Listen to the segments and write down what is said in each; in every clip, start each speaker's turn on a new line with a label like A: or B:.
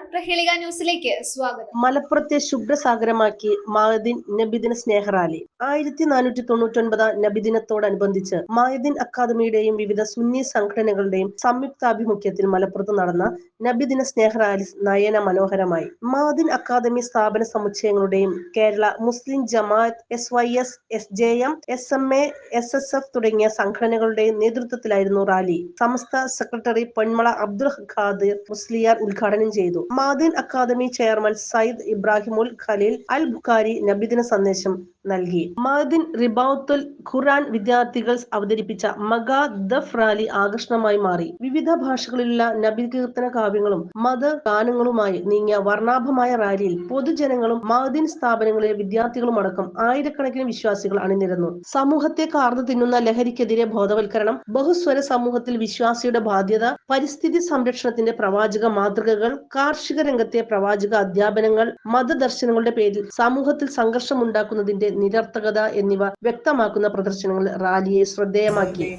A: ന്യൂസിലേക്ക് സ്വാഗതം.
B: മലപ്പുറത്തെ ശുഭ്രസാഗരമാക്കി മായദിൻ നബിദിന സ്നേഹറാലി. ആയിരത്തി നാനൂറ്റി തൊണ്ണൂറ്റി ഒൻപതാം നബിദിനത്തോടനുബന്ധിച്ച് മായദിൻ അക്കാദമിയുടെയും വിവിധ സുന്നി സംഘടനകളുടെയും സംയുക്താഭിമുഖ്യത്തിൽ മലപ്പുറത്ത് നടന്ന നബിദിന സ്നേഹറാലി നയന മനോഹരമായി. മാദിൻ അക്കാദമി സ്ഥാപന സമുച്ചയങ്ങളുടെയും Kerala Muslim Jamaat S Y S S J M S M A S S F തുടങ്ങിയ സംഘടനകളുടെയും നേതൃത്വത്തിലായിരുന്നു റാലി. സമസ്ത സെക്രട്ടറി പൊന്മള അബ്ദുൽ ഖാദിർ മുസ്ലിയാർ ഉദ്ഘാടനം ചെയ്തു. മാദിൻ അക്കാദമി ചെയർമാൻ സയ്യിദ് ഇബ്രാഹിമുൽ ഖലീൽ അൽ ബുഖാരി നബിദിന സന്ദേശം നൽകി. മഹദിൻ റിബൌത്തുൽ ഖുറാൻ വിദ്യാർത്ഥികൾ അവതരിപ്പിച്ച മഗാ ദഫ് റാലി ആകർഷണമായി മാറി. വിവിധ ഭാഷകളിലുള്ള നബി കീർത്തന കാവ്യങ്ങളും മത ഗാനങ്ങളുമായി നീങ്ങിയ വർണാഭമായ റാലിയിൽ പൊതുജനങ്ങളും മഹദിൻ സ്ഥാപനങ്ങളിലെ വിദ്യാർത്ഥികളും അടക്കം ആയിരക്കണക്കിന് വിശ്വാസികൾ അണിനിരന്നു. സമൂഹത്തെ കാർന്നു തിന്നുന്ന ലഹരിക്കെതിരെ ബോധവൽക്കരണം ബഹുസ്വര സമൂഹത്തിൽ വിശ്വാസിയുടെ ബാധ്യത പരിസ്ഥിതി സംരക്ഷണത്തിന്റെ പ്രവാചക മാതൃകകൾ കാർഷിക രംഗത്തെ പ്രവാചക അധ്യാപനങ്ങൾ മതദർശനങ്ങളുടെ പേരിൽ സമൂഹത്തിൽ സംഘർഷമുണ്ടാക്കുന്നതിന്റെ നിരർത്ഥകത എന്നിവ വ്യക്തമാക്കുന്ന പ്രദർശനങ്ങൾ റാലിയെ ശ്രദ്ധേയമാക്കി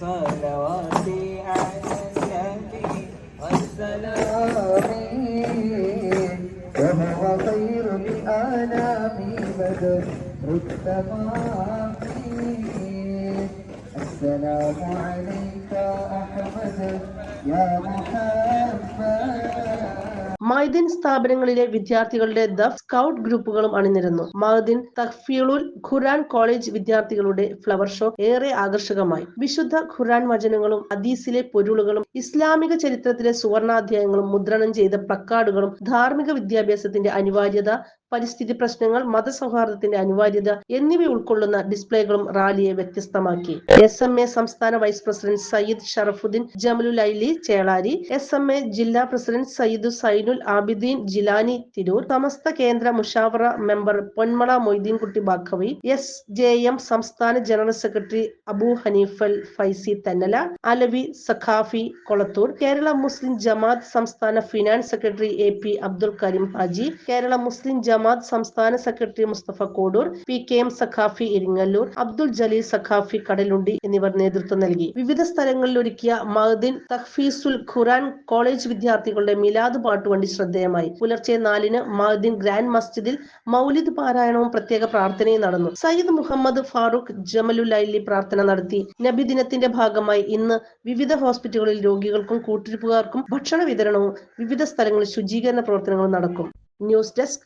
C: صلواتي على النبي والسلام وهو خير الآلام بدر التمام السلام عليك أحمد يا محمد
B: മൈദിൻ സ്ഥാപനങ്ങളിലെ വിദ്യാർത്ഥികളുടെ ദ സ്കൗട്ട് ഗ്രൂപ്പുകളും അണിനിരന്നു. മഹദിൻ തഖ്ഫീളുൽ ഖുറാൻ കോളേജ് വിദ്യാർത്ഥികളുടെ ഫ്ലവർ ഷോ ഏറെ ആകർഷകമായി. വിശുദ്ധ ഖുറാൻ വചനങ്ങളും അദീസിലെ പൊരുളുകളും ഇസ്ലാമിക ചരിത്രത്തിലെ സുവർണാധ്യായങ്ങളും മുദ്രണം ചെയ്ത പ്ലക്കാർഡുകളും ധാർമ്മിക വിദ്യാഭ്യാസത്തിന്റെ അനിവാര്യത പരിസ്ഥിതി പ്രശ്നങ്ങൾ മതസൗഹാർദ്ദത്തിന്റെ അനിവാര്യത എന്നിവ ഉൾക്കൊള്ളുന്ന ഡിസ്പ്ലേകളും റാലിയെ വ്യത്യസ്തമാക്കി. എസ് എം എ സംസ്ഥാന vice president Sayyid Sharafuddeen Jamalul Ali Chelari S M A ജില്ലാ പ്രസിഡന്റ് സയ്യിദ് സൈനുൽ ആബിദ്ദീൻ ജിലാനി തിരൂർ സമസ്ത കേന്ദ്ര Mushawara member Ponmala Moideenkutty Baqavi S J M സംസ്ഥാന ജനറൽ സെക്രട്ടറി അബു ഹനീഫൽ ഫൈസി തന്നല അലവി സഖാഫി കൊളത്തൂർ കേരള മുസ്ലിം ജമാഅത്ത് സംസ്ഥാന finance secretary A P Abdul Kareem Haji Kerala Muslim Jamaath സംസ്ഥാന secretary Musthafa Kodur P K M Saquafi Iringallur Abdul Jaleel Saqafi Kadalundi എന്നിവർ നേതൃത്വം നൽകി. വിവിധ സ്ഥലങ്ങളിൽ ഒരുക്കിയ മഹദിൻ തഖ്ഫീസുൽ ഖുറാൻ college വിദ്യാർത്ഥികളുടെ മിലാദ് പാട്ടുവണ്ടി ശ്രദ്ധേയമായി. പുലർച്ചെ നാലിന് മഹദിൻ ഗ്രാൻഡ് മസ്ജിദിൽ മൗലിദ് പാരായണവും പ്രത്യേക പ്രാർത്ഥനയും നടന്നു. സയ്യിദ് മുഹമ്മദ് ഫാറൂഖ് ജമലുലൈലി പ്രാർത്ഥന നടത്തി. നബി ദിനത്തിന്റെ ഭാഗമായി ഇന്ന് വിവിധ ഹോസ്പിറ്റലുകളിൽ രോഗികൾക്കും കൂട്ടിരിപ്പുകാർക്കും ഭക്ഷണ വിതരണവും വിവിധ സ്ഥലങ്ങളിൽ ശുചീകരണ പ്രവർത്തനങ്ങളും നടക്കും. News desk